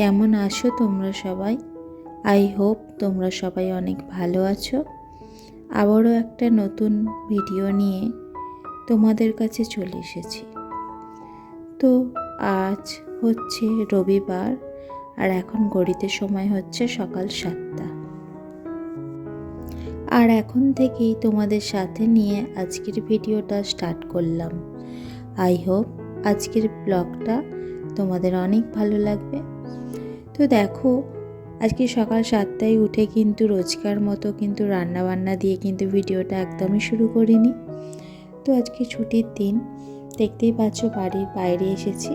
কেমন আছো তোমরা সবাই? আই হোপ তোমরা সবাই অনেক ভালো আছো। আবারও একটা নতুন ভিডিও নিয়ে তোমাদের কাছে চলে এসেছি। তো আজ হচ্ছে রবিবার, আর এখন গড়িতে সময় হচ্ছে সকাল সাতটা। আর এখন থেকেই তোমাদের সাথে নিয়ে আজকের ভিডিওটা স্টার্ট করলাম। আই হোপ আজকের ব্লগটা তোমাদের অনেক ভালো লাগবে। তো দেখো, আজকে সকাল সাতটায় উঠে কিন্তু রোজকার মতো কিন্তু রান্না বান্না দিয়ে কিন্তু ভিডিওটা একদমই শুরু করিনি। তো আজকে ছুটির দিন, দেখতেই পাচ্ছ বাড়ির বাইরে এসেছি।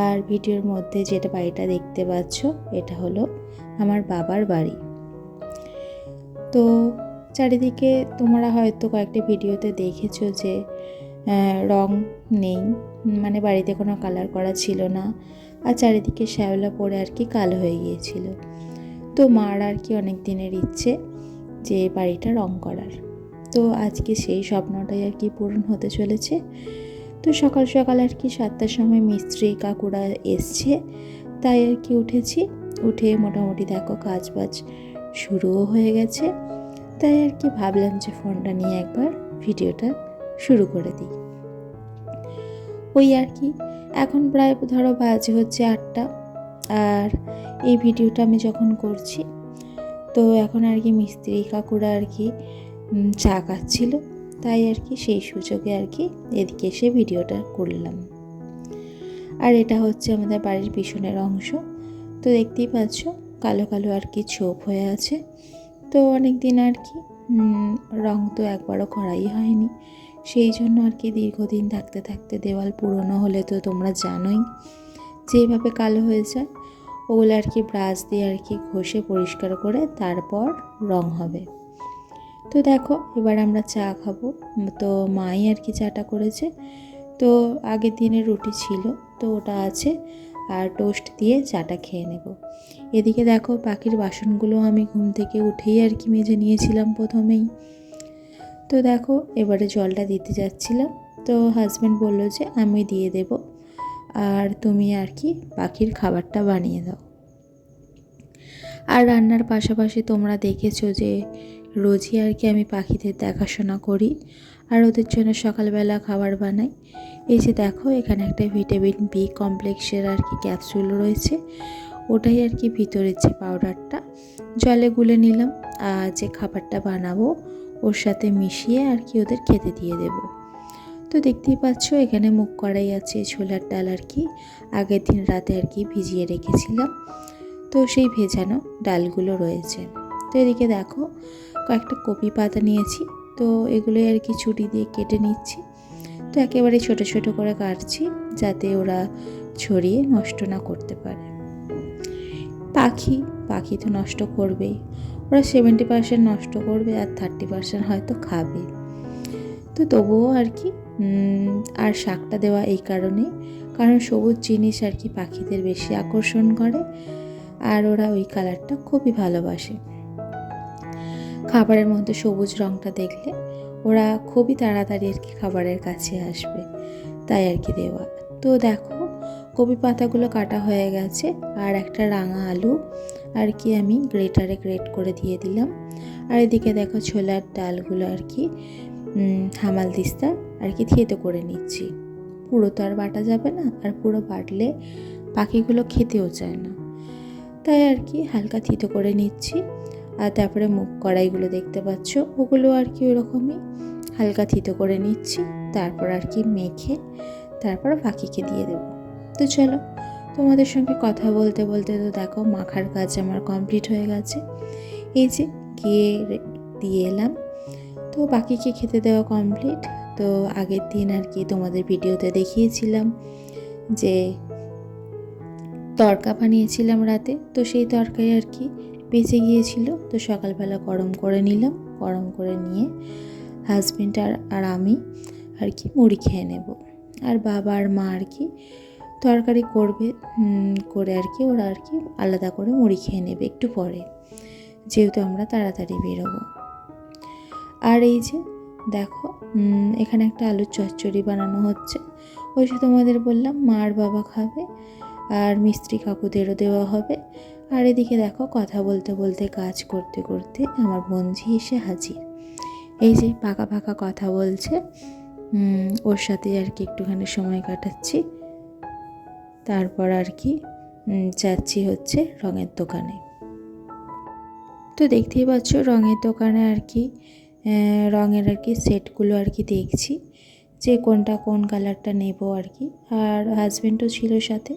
আর ভিডিওর মধ্যে যেটা বাড়িটা দেখতে পাচ্ছ, এটা হলো আমার বাবার বাড়ি। তো চারিদিকে তোমরা হয়তো কয়েকটা ভিডিওতে দেখেছ যে রং নেই মানে বাড়িতে কোনো কালার করা ছিল না। আর চারিদিকে শ্যাওলা পড়ে আর কি কালো হয়ে গিয়েছিল। তো মার আর কি অনেক দিনের ইচ্ছে যে বাড়িটা রং করার। তো আজকে সেই স্বপ্নটাই আর কি পূরণ হতে চলেছে। তো সকাল সকাল আর কি সাতটার সময় মিস্ত্রি, কাকুরা এসছে। তাই আর কি উঠেছি। উঠে মোটামুটি দেখো কাজ বাজ শুরুও হয়ে গেছে। তাই আর কি ভাবলাম যে ফোনটা নিয়ে একবার ভিডিওটা শুরু করে দিই। ওই আর কি এখন প্রায় ধরো বাজে হচ্ছে আটটা। আর এই ভিডিওটা আমি যখন করছি, তো এখন আর কি মিস্ত্রি কাকুরা আর কি চা খাচ্ছিল। তাই আর কি সেই সুযোগে আর কি এদিকে এসে ভিডিওটা করলাম। আর এটা হচ্ছে আমাদের বাড়ির পিছনের অংশ। তো দেখতেই পাচ্ছ, কালো কালো আর কি ছোপ হয়ে আছে। তো অনেক দিন আর কি রং তো একবারও করাই হয়নি। সেই জন্য আর কি দীর্ঘদিন থাকতে থাকতে দেওয়াল পুরনো হলে তো তোমরা জানোই যেভাবে কালো হয়ে যায়, ওগুলো আর কি ব্রাশ দিয়ে আর কি ঘষে পরিষ্কার করে তারপর রং হবে। তো দেখো, এবার আমরা চা খাব। তো মাই আর কি চাটা করেছে। তো আগের দিনের রুটি ছিল, তো ওটা আছে, আর টোস্ট দিয়ে চাটা খেয়ে নেব। এদিকে দেখো, পাখির বাসনগুলো আমি ঘুম থেকে উঠেই আর কি মেজে নিয়েছিলাম প্রথমেই। তো দেখো, এবারে জলটা দিতে যাচ্ছিলাম। তো হাজব্যান্ড বলল যে, আমি দিয়ে দেব। আর তুমি আর কি পাখির খাবারটা বানিয়ে দাও। আর রান্নার পাশাপাশি তোমরা দেখেছ যে, রোজই আর কি আমি পাখিদের দেখাশোনা করি আর ওদের জন্য সকালবেলা খাবার বানাই। এই যে দেখো, এখানে একটা ভিটামিন বি কমপ্লেক্সের আর কি ক্যাপসুল রয়েছে। ওটাই আর কি ভিতরের যে পাউডারটা জলে গুলে নিলাম। আর যে খাবারটা বানাবো ওর সাথে মিশিয়ে আর কি ওদের খেতে দিয়ে দেব। তো দেখতেই পাচ্ছ, এখানে মুখ কড়াই আছে, ছোলার ডাল আর কি। আগের দিন রাতে আর কি ভিজিয়ে রেখেছিলাম। তো সেই ভেজানো ডালগুলো রয়েছে। তো এদিকে দেখো, কয়েকটা কপি পাতা নিয়েছি। তো এগুলোই আর কি ছুটি দিয়ে কেটে নিচ্ছি। তো একেবারে ছোট ছোট করে কাটছি, যাতে ওরা ছড়িয়ে নষ্ট না করতে পারে। পাখি পাখি তো নষ্ট করবেই। ওরা সেভেন্টি পার্সেন্ট নষ্ট করবে আর থার্টি পার্সেন্ট হয়তো খাবে। তো তবুও আর কি আর শাকটা দেওয়া এই কারণে কারণ সবুজ জিনিস আর কি পাখিদের বেশি আকর্ষণ করে, আর ওরা ওই কালারটা খুবই ভালোবাসে। খাবারের মধ্যে সবুজ রঙটা দেখলে ওরা খুবই তাড়াতাড়ি আর কি খাবারের কাছে আসবে, তাই আর কি দেওয়া। তো দেখো, কপি পাতাগুলো কাটা হয়ে গেছে, আর একটা রাঙা আলু আর কি আমি গ্রেটারে গ্রেট করে দিয়ে দিলাম। আর এদিকে দেখো ছোলার ডালগুলো আর কি হামাল দিস্তা আর কি থেতো করে নিচ্ছি। পুরো তো আর বাটা যাবে না, আর পুরো বাটলে পাখিগুলো খেতেও চায় না। তাই আর কি হালকা থিতো করে নিচ্ছি। আর তারপরে মুখ কড়াইগুলো দেখতে পাচ্ছ, ওগুলো আর কি ওরকমই হালকা থিতো করে নিচ্ছি। তারপর আর কি মেখে তারপর পাখিকে দিয়ে দেব। তো চলো তোমাদের সঙ্গে কথা বলতে বলতে তো দেখো মাখার কাজ আমার কমপ্লিট হয়ে গেছে। এই যে গিয়ে দিয়ে এলাম। তো বাকিকে খেতে দেওয়া কমপ্লিট। তো আগের দিন আর কি তোমাদের ভিডিওতে দেখিয়েছিলাম যে তরকা বানিয়েছিলাম রাতে। তো সেই তরকারি আর কি বেঁচে গিয়েছিল। তো সকালবেলা গরম করে নিলাম। গরম করে নিয়ে হাজব্যান্ড আর আর আমি আর কি মুড়ি খেয়ে নেব। আর বাবা আর মা আর কি তরকারি করবে করে আর কি ওরা আর কি আলাদা করে মুড়ি খেয়ে নেবে একটু পরে। যেহেতু আমরা তাড়াতাড়ি বেরোবো। আর এই যে দেখো এখানে একটা আলুর চচ্চড়ি বানানো হচ্ছে। ওই যে তোমাদের বললাম, মার বাবা খাবে আর মিস্ত্রি কাকুদেরও দেওয়া হবে। আর এদিকে দেখো, কথা বলতে বলতে, কাজ করতে করতে আমার বঞ্জি এসে হাজির। এই যে পাকা পাকা কথা বলছে ওর সাথে আর কি একটুখানি সময় কাটাচ্ছি। তারপর আর কি যাচ্ছি হচ্ছে রঙের দোকানে। তো দেখতেই পাচ্ছ রঙের দোকানে আর কি রঙের আর কি সেটগুলো আর কি দেখছি, যে কোনটা কোন কালারটা নেব আর কি। আর হাজব্যান্ডও ছিল সাথে,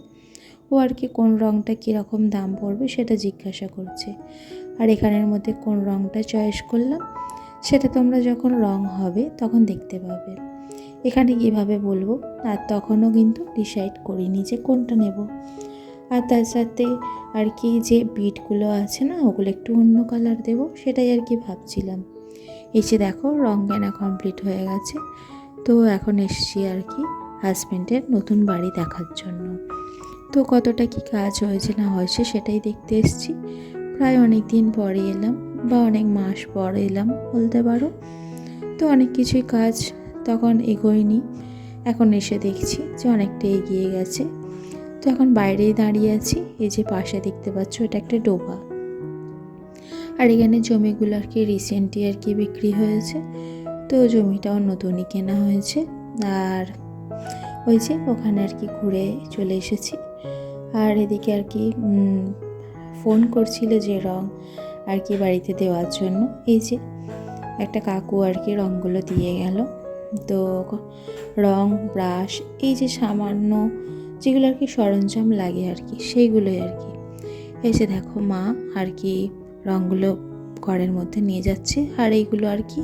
ও আর কি কোন রঙটা কীরকম দাম পড়বে সেটা জিজ্ঞাসা করছে। আর এখানের মধ্যে কোন রঙটা চয়েস করলাম, সেটা তোমরা যখন রং হবে তখন দেখতে পাবে। এখানে কীভাবে বলব? আর তখনও কিন্তু ডিসাইড করিনি যে কোনটা নেব। আর তার সাথে আর কি যে বিটগুলো আছে না, ওগুলো একটু অন্য কালার দেবো, সেটাই আর কি ভাবছিলাম। যে দেখো, রং কেনা কমপ্লিট হয়ে গেছে। তো এখন এসছি আর কি হাজব্যান্ডের নতুন বাড়ি দেখার জন্য। তো কতটা কি কাজ হয়েছে না হয়েছে সেটাই দেখতে এসছি। প্রায় অনেক দিন পরে এলাম, বা অনেক মাস পর এলাম বলতে পারো। তো অনেক কিছুই কাজ তখন এগোয়নি। এখন এসে দেখছি যে অনেকটা এগিয়ে গেছে। তো এখন বাইরেই দাঁড়িয়ে আছি, এই যে পাশে দেখতে পাচ্ছ এটা একটা ডোবা। আর এখানে জমিগুলো আর কি রিসেন্টলি আর কি বিক্রি হয়েছে, তো জমিটাও নতুনই কেনা হয়েছে। আর ওই যে ওখানে আর কি ঘুরে চলে এসেছি। আর এদিকে আর কি ফোন করছিল যে রং আর কি বাড়িতে দেওয়ার জন্য। এই যে একটা কাকু আর কি রঙগুলো দিয়ে গেল। তো রং, ব্রাশ, এই যে সামান্য যেগুলো আর কি সরঞ্জাম লাগে আর কি, সেইগুলোই আর কি। যে দেখো মা আর কি রঙগুলো ঘরের মধ্যে নিয়ে যাচ্ছে আর এইগুলো আর কি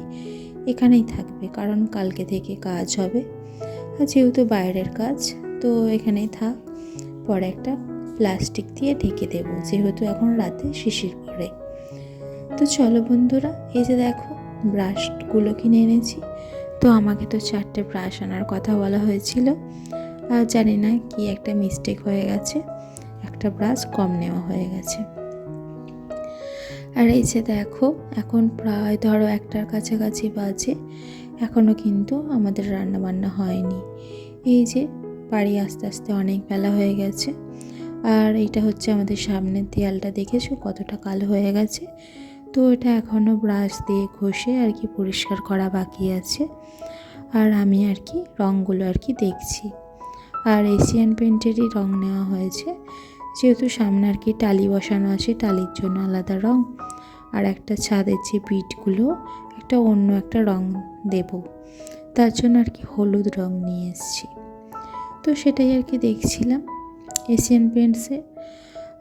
এখানেই থাকবে, কারণ কালকে থেকে কাজ হবে। আর যেহেতু বাইরের কাজ, তো এখানেই থাক। পরে একটা প্লাস্টিক দিয়ে ঢেকে দেবো, যেহেতু এখন রাতে শিশির পরে তো চলো বন্ধুরা, এই যে দেখো ব্রাশগুলো কিনে এনেছি। তো আমাকে তো চারটে ব্রাশ আনার কথা বলা হয়েছিল। আর জানি না কি একটা মিস্টেক হয়ে গেছে। একটা ব্রাশ কম নেওয়া হয়ে গেছে। আর এই যে দেখো, এখন প্রায় ধরো একটার কাছাকাছি বাজে। এখনও কিন্তু আমাদের রান্না বান্না হয়নি। এই যে বাড়ি আস্তে আস্তে অনেক বেলা হয়ে গেছে। আর এটা হচ্ছে আমাদের সামনের দেয়ালটা, দেখেছ কতটা কালো হয়ে গেছে? তো এটা এখনও ব্রাশ দিয়ে ঘষে আর কি পরিষ্কার করা বাকি আছে। আর আমি আর কি রঙগুলো আর কি দেখছি। আর এশিয়ান পেন্টেরই রং নেওয়া হয়েছে। যেহেতু সামনে আর কি টালি বসানো আছে, টালির জন্য আলাদা রং। আর একটা ছাদের যে বিটগুলো একটা অন্য একটা রং দেব। তার জন্য আর কি হলুদ রং নিয়ে এসেছি। তো সেটাই আর কি দেখছিলাম এশিয়ান পেন্টসে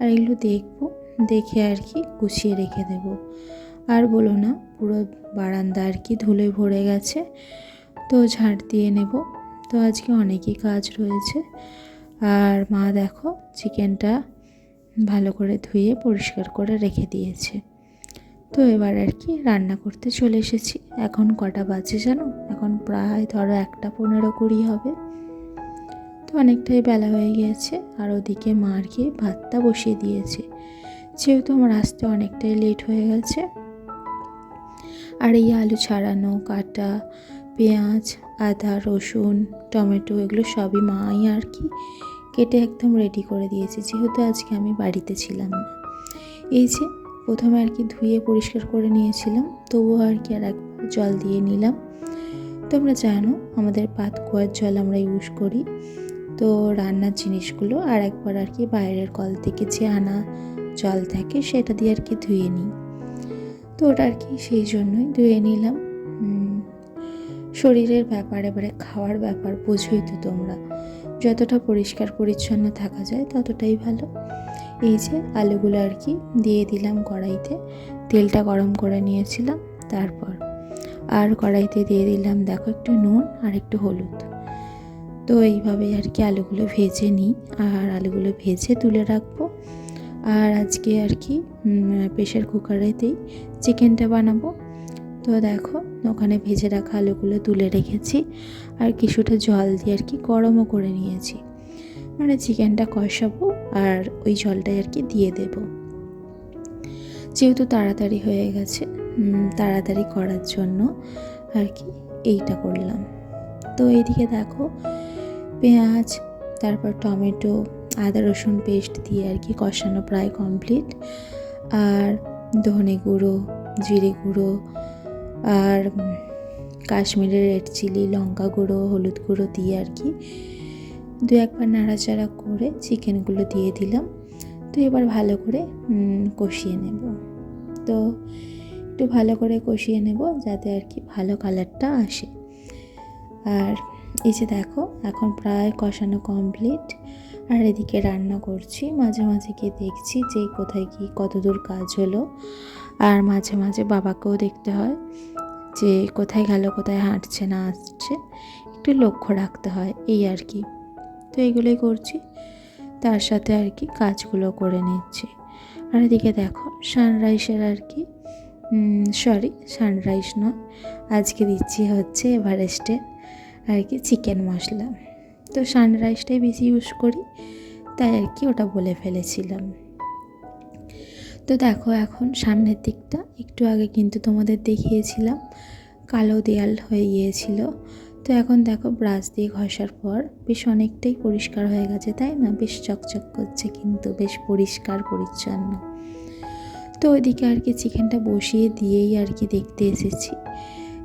আর এগুলো দেখব। দেখে আর কি গুছিয়ে রেখে দেব। আর বলো না, পুরো বারান্দা আর কি ধুলে ভরে গেছে, তো ঝাড় দিয়ে নেব। তো আজকে অনেকই কাজ রয়েছে। আর মা দেখো চিকেনটা ভালো করে ধুয়ে পরিষ্কার করে রেখে দিয়েছে। তো এবার আর কি রান্না করতে চলে এসেছি। এখন কটা বাজে জানো? এখন প্রায় ধরো একটা পনেরো কুড়ি হবে। তো অনেকটাই বেলা হয়ে গিয়েছে। আর ওদিকে মা আর কি ভাতটা বসিয়ে দিয়েছে। যেহেতু আমার আসতে অনেকটাই লেট হয়ে গেছে। আর এই আলু ছাড়ানো, কাটা, পেঁয়াজ, আদা, রসুন, টমেটো এগুলো সবই মাই আর কি কেটে একদম রেডি করে দিয়েছে। যেহেতু আজকে আমি বাড়িতে ছিলাম না। এই যে প্রথমে আর কি ধুয়ে পরিষ্কার করে নিয়েছিলাম, তবুও আর কি আর একবার জল দিয়ে নিলাম। তোমরা জানো আমাদের পাত কুয়ার জল আমরা ইউজ করি। তো রান্নার জিনিসগুলো আর একবার আর কি বাইরের কল থেকে যে আনা জল থাকে সেটা দিয়ে আর কি ধুয়ে নিই। তো ওটা আর কি সেই জন্যই ধুয়ে নিলাম। শরীরের ব্যাপার, এবারে খাওয়ার ব্যাপার বোঝোই তো তোমরা। যতটা পরিষ্কার পরিচ্ছন্ন থাকা যায় ততটাই ভালো। এই যে আলুগুলো আর কি দিয়ে দিলাম কড়াইতে। তেলটা গরম করে নিয়েছিলাম, তারপর আর কড়াইতে দিয়ে দিলাম দেখো একটু নুন আর একটু হলুদ। তো এইভাবে আর কি আলুগুলো ভেজে নিই। আর আলুগুলো ভেজে তুলে রাখব। আর আজকে আর কি প্রেশার কুকারেতেই চিকেনটা বানাবো। তো দেখো, ওখানে ভেজে রাখা আলুগুলো তুলে রেখেছি আর কিছুটা জল দিয়ে আর কি গরমও করে নিয়েছি। মানে চিকেনটা কষাবো আর ওই জলটাই আর কি দিয়ে দেব। যেহেতু তাড়াতাড়ি হয়ে গেছে তাড়াতাড়ি করার জন্য আর কি এইটা করলাম। তো এইদিকে দেখো পেঁয়াজ, তারপর টমেটো আদা রসুন পেস্ট দিয়ে আর কি কষানো প্রায় কমপ্লিট আর ধনে গুঁড়ো জিরে গুঁড়ো আর উম, কাশ্মীরি রেড চিলি লঙ্কা গুঁড়ো হলুদ গুঁড়ো দিয়ে আর কি দু একবার নাড়াচাড়া করে চিকেনগুলো দিয়ে দিলাম। তো এবার ভালো করে কষিয়ে নেব। তো একটু ভালো করে কষিয়ে নেব যাতে আর কি ভালো কালারটা আসে। আর এই যে দেখো এখন প্রায় কষানো কমপ্লিট আর এদিকে রান্না করছি। মাঝে মাঝে গিয়ে দেখছি যে কোথায় কি, কতদূর কাজ হলো। আর মাঝে মাঝে বাবাকেও দেখতে হয় যে কোথায় গেল, কোথায় হাঁটছে, না আসছে একটু লক্ষ্য রাখতে হয়, এই আর কি। তো এইগুলোই করছি। তার সাথে আর কি কাজগুলো করে নিচ্ছি। আর এদিকে দেখো সানরাইসের আর কি সরি সানরাইস নয়। আজকে দিচ্ছি হচ্ছে এভারেস্টের আর কি চিকেন মশলা। তো সানরাইসটাই বেশি ইউজ করি, তাই আর কি ওটা বলে ফেলেছিলাম। তো দেখো এখন সামনের দিকটা, একটু আগে কিন্তু তোমাদের দেখিয়েছিলাম, কালো দেয়াল হয়ে গিয়েছিল। তো এখন দেখো ব্রাশ দিয়ে ঘষার পর বেশ অনেকটাই পরিষ্কার হয়ে গেছে, তাই না? বেশ চকচক করছে কিন্তু, বেশ পরিষ্কার, পরিচ্ছন্ন। তো ওইদিকে আর কি চিকেনটা বসিয়ে দিয়েই আর কি দেখতে এসেছি।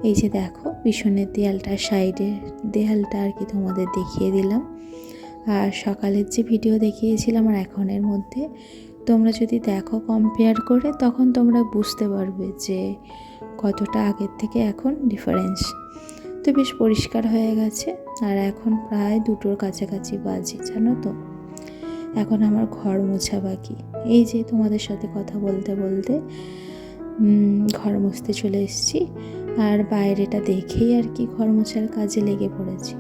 এই যে দেখো, পিছনের দেয়ালটার সাইডে, দেয়ালটা আর কি তোমাদের দেখিয়ে দিলাম। আর সকালের যে ভিডিও দেখিয়েছিলাম আর এখনের মধ্যে, তোমরা যদি দেখো কম্পেয়ার করে, তখন তোমরা বুঝতে পারবে যে কতটা আগের থেকে এখন ডিফারেন্স তো বেশ পরিষ্কার হয়ে গেছে, আর এখন প্রায় দুটোর কাছাকাছি বাজে, জানো তো? এখন আমার ঘর মোছা বাকি। এই যে তোমাদের সাথে কথা বলতে বলতে ঘর মুছতে চলে এসেছি। আর বাইরেটা দেখেই আর কি ঘর মোছার কাজে লেগে পড়েছি।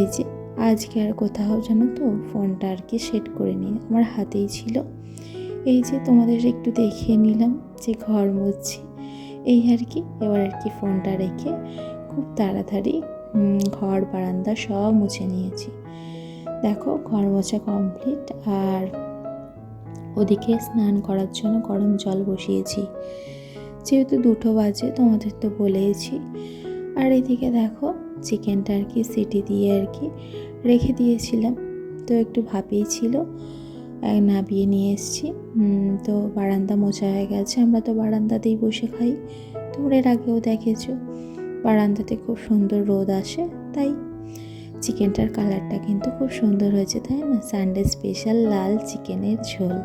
এই যে, আজকে আর কোথাও জানো তো ফোনটা আর কি সেট করে নিয়ে আমার হাতেই ছিল। এই যে, তোমাদের একটু দেখিয়ে নিলাম যে ঘর মুছছি এই আর কি, এবার আর কি ফোনটা রেখে খুব তাড়াতাড়ি ঘর, বারান্দা সব মুছে নিয়েছি। দেখো, ঘর মোছা কমপ্লিট আর ওদিকে স্নান করার জন্য গরম জল বসিয়েছি। যেহেতু দুটো বাজে তোমাদের তো বলেইছি। আর এদিকে দেখো, চিকেনটা আর কি সিটি দিয়ে আর কি রেখে দিয়েছিলাম। তো একটু ভাপেই ছিল নাবিয়ে নিয়ে এসেছি। তো বারান্দা মোছা হয়ে গেছে, আমরা তো বারান্দাতেই বসে খাই। তোমরা এর আগেও দেখেছ, বারান্দাতে খুব সুন্দর রোদ আসে, তাই চিকেনটার কালারটা কিন্তু খুব সুন্দর হয়েছে, তাই না? সানডে স্পেশাল লাল চিকেনের ঝোল।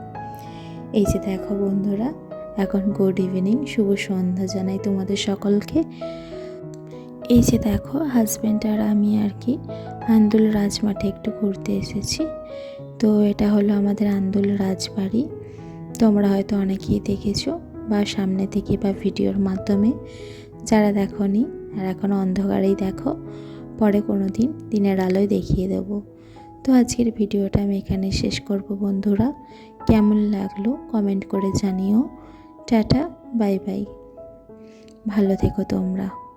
এই যে দেখো বন্ধুরা এখন গুড ইভিনিং শুভ সন্ধ্যা জানাই তোমাদের সকলকে। এই যে দেখো হাজব্যান্ড আর আমি আর কি আন্দুল রাজমাঠে একটু ঘুরতে এসেছি। তো এটা হলো আমাদের আন্দুল রাজবাড়ি। তোমরা হয়তো অনেকেই দেখেছ বা সামনে থেকে বা ভিডিওর মাধ্যমে। যারা দেখোনি আর এখন অন্ধকারেই দেখো, পরে কোনো দিন দিনের আলোয় দেখিয়ে দেবো। তো আজকের ভিডিওটা আমি এখানে শেষ করব বন্ধুরা। কেমন লাগল কমেন্ট করে জানিও। টাটা বাই বাই। ভালো থেকো তোমরা।